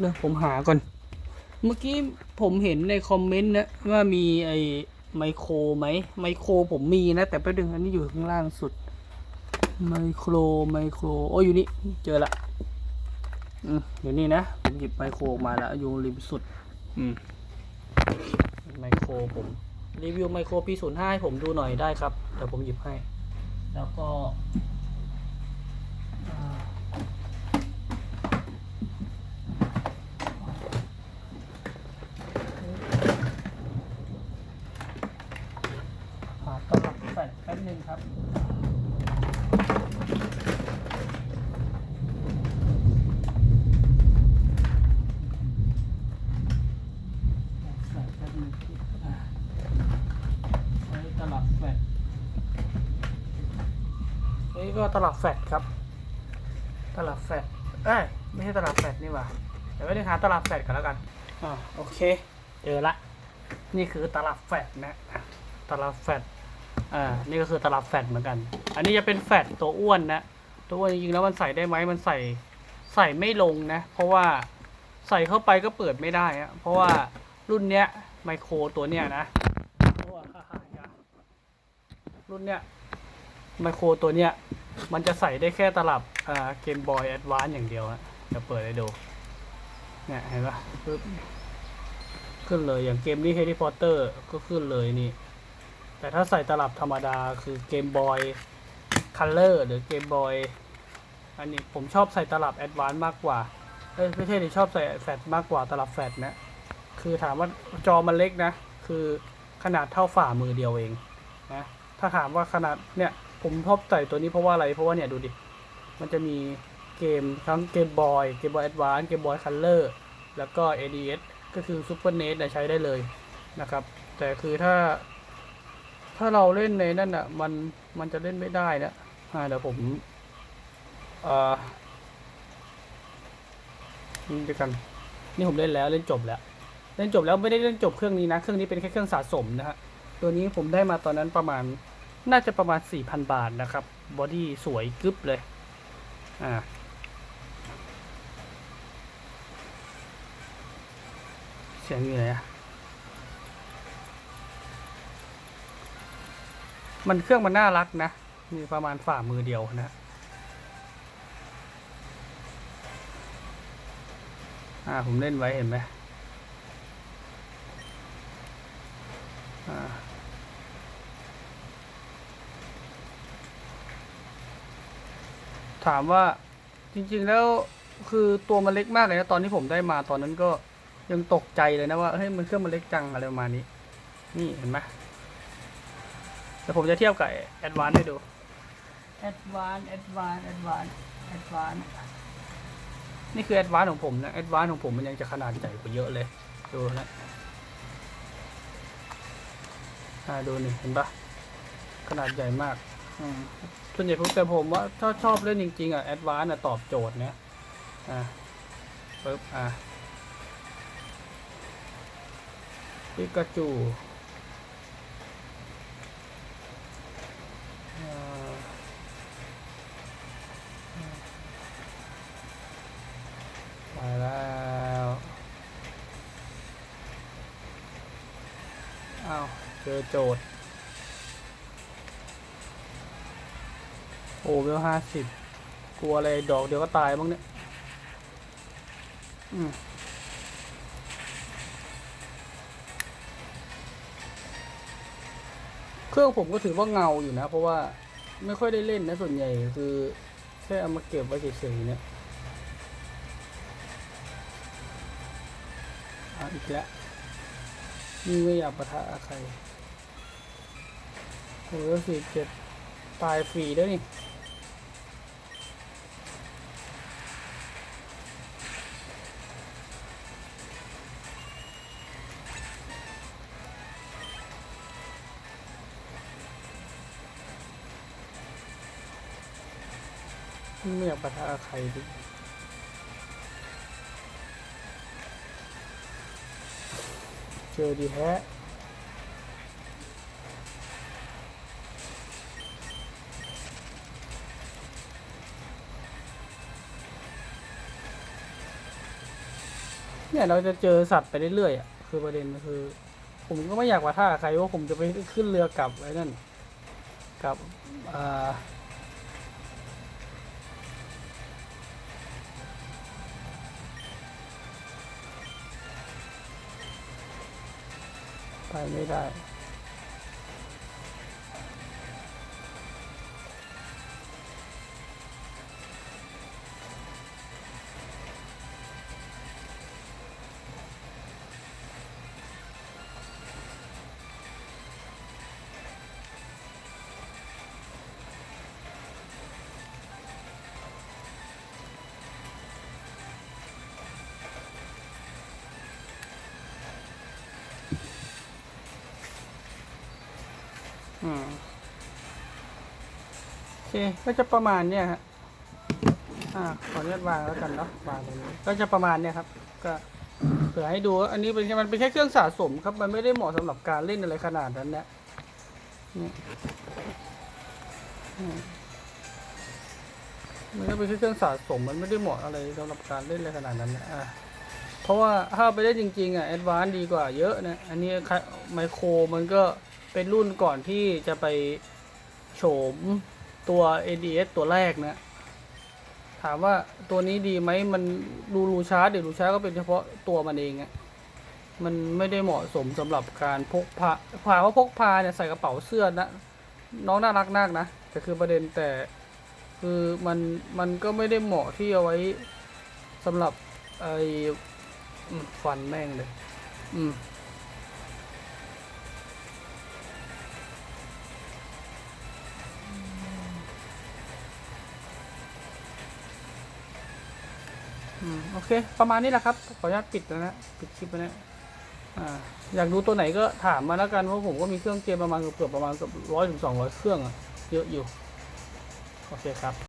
เดี๋ยวผมหาก่อน เมื่อกี้ผมเห็นในคอมเมนต์นะว่ามีไอ้ไมโครไหมไมโครผมมีนะ แต่แป๊บนึงอันนี้อยู่ข้างล่างสุด ไมโครไมโครโอ้อยู่นี่เจอละอืมอยู่นี่นะผมหยิบไมโครออกมาแล้วอยู่ริมสุด อืมไมโครผมรีวิวไมโครปีศูนย์ห้าให้ผมดูหน่อยได้ครับเดี๋ยวผมหยิบให้ แล้วก็อ่า หาตลับแฟลชแป๊บนึง ครับแฟลชแป๊บนึงอ่าไว้ตลับแฟลชนี่ก็ตลับแฟลชครับ ตลับแฟลชเอ้ยไม่ใช่ตลับแฟลชนี่หว่าเดี๋ยวไปดูหาตลับแฟลชกันแล้วกันอ่าโอเค เจอละ นี่คือตลับแฟลชนะอะตลับแฟลช อ่า นี่ก็คือตลับแฟลชเหมือนกัน อันนี้จะเป็นแฟลชตัวอ้วนนะ ตัวอ้วนจริงๆแล้วมันใส่ได้ไหมมันใส่ใส่ไม่ลงนะ เพราะว่าใส่เข้าไปก็เปิดไม่ได้อะเพราะว่ารุ่นเนี้ยไมโครตัวเนี้ยนะรุ่นเนี้ยไมโครตัวเนี้ยมันจะใส่ได้แค่ตลับอ่าเกมบอยแอดวานอย่างเดียวอะจะเปิดให้ดูเนี่ยเห็นปะปึ๊บขึ้นเลยอย่างเกมนี้ Harry Potter ก็ขึ้นเลยนี่ แต่ถ้าใส่ตลับธรรมดาคือเกมบอยคัลเลอร์หรือเกมบอยอันนี้ผมชอบใส่ตลับแอดวานซ์มากกว่าเอ้ยไม่ใช่ดิชอบใส่แฟลชมากกว่าตลับแฟลชนะ คือถามว่าจอมันเล็กนะ คือขนาดเท่าฝ่ามือเดียวเองนะถ้าถามว่าขนาดเนี่ยผมชอบใส่ตัวนี้เพราะว่าอะไรเพราะว่าเนี่ยดูดิ มันจะมีเกมทั้งเกมบอยเกมบอยแอดวานซ์เกมบอยคัลเลอร์แล้วก็ ADS ก็คือ Super NES เนี่ยใช้ได้เลยนะครับ แต่คือถ้า ถ้าเราเล่นในนั่นอะ มันมันจะเล่นไม่ได้นะอ่าเดี๋ยวผมอ่อนี่ด้วยกัน นี่ผมเล่นแล้วเล่นจบแล้ว เล่นจบแล้วไม่ได้เล่นจบเครื่องนี้นะ เครื่องนี้เป็นแค่เครื่องสะสมนะฮะ ตัวนี้ผมได้มาตอนนั้นประมาณ น่าจะประมาณ4,000บาทนะครับ บอดี้สวยกึ๊บเลย อ่าเสียงอยู่ไหนอะ มันเครื่องมันน่ารักนะ มีประมาณฝ่ามือเดียวนะอ่าผมเล่นไว้เห็นไหมอ่าถามว่าจริง ๆ แล้วคือตัวมันเล็กมากเลยนะ ตอนที่ผมได้มาตอนนั้นก็ยังตกใจเลยนะว่าเฮ้ยมันเครื่องมันเล็กจังอะไรประมาณนี้ นี่เห็นไหม แต่ผมจะเทียบกับแอดวานให้ดูแอดวานแอดวานแอดวานแอดวานนี่คือแอดวานของผมนะแอดวานของผมมันยังจะขนาดใหญ่กว่าเยอะเลย ดูนะอ่าดูนี่เห็นปะขนาดใหญ่มากอืมส่วนใหญ่ผมแต่ผมว่าถ้าชอบเล่นจริงๆอะแอดวานอะตอบโจทย์นะอะปึ๊บอะปิกาจู อ้าวเจอโจทย์โอ้เวลห้าสิบกลัวอะไรดอกเดี๋ยวก็ตายบ้างเนี่ยอืมเครื่องผมก็ถือว่าเงาอยู่นะ เพราะว่าไม่ค่อยได้เล่นนะส่วนใหญ่คือแค่เอามาเก็บไว้เฉยๆเนี่ยอะอีกแล้ว นี่ไม่อยากปะทะใครโอ้ยสี่เจ็ดตายฟรีด้วยนี่ไม่อยากปะทะใครดิ เจอดีแฮะเนี่ยเราจะเจอสัตว์ไปเรื่อยๆอะคือประเด็นคือ ผมก็ไม่อยากว่าท่าใครว่าผมจะไปขึ้นเรือกลับไอ้นั่นกลับอ่า ไปไม่ได้ อืมโอเคก็จะประมาณเนี้ยฮะอ่าขออนุญาตวางแล้วกันเนาะวางตรงนี้ก็จะประมาณเนี้ยครับ ก็เผื่อให้ดูว่าอันนี้เป็นแค่มันเป็นแค่เครื่องสะสมครับ มันไม่ได้เหมาะสำหรับการเล่นอะไรขนาดนั้นนะเนี่ยอืมมันก็เป็นแค่เครื่องสะสมมันไม่ได้เหมาะอะไรสำหรับการเล่นอะไรขนาดนั้นนะอะเพราะว่าถ้าไปได้จริงๆอะแอดวานดีกว่าเยอะนะ อันนี้ไมโครมันก็ เป็นรุ่นก่อนที่จะไปโฉมตัว ADS ตัวแรกนะ ถามว่าตัวนี้ดีไหมมันรูรูชาร์จเดี๋ยวรูชาร์จก็เป็นเฉพาะตัวมันเองอะมันไม่ได้เหมาะสมสำหรับการพกพาถามว่าพกพาเนี่ยใส่กระเป๋าเสื้อนะ น้องน่ารักมากนะแต่คือประเด็นแต่คือมันมันก็ไม่ได้เหมาะที่เอาไว้สำหรับไอ้ฟันแม่งเลย อืม อืมโอเค ประมาณนี้แหละครับ ขออนุญาตปิดแล้วนะปิดคลิปแล้วนะอ่าอยากดูตัวไหนก็ถามมาแล้วกันเพราะผมก็มีเครื่องเกมประมาณเกือบประมาณเกือบร้อยถึงสองร้อยเครื่องอะเยอะอยู่ โอเคครับ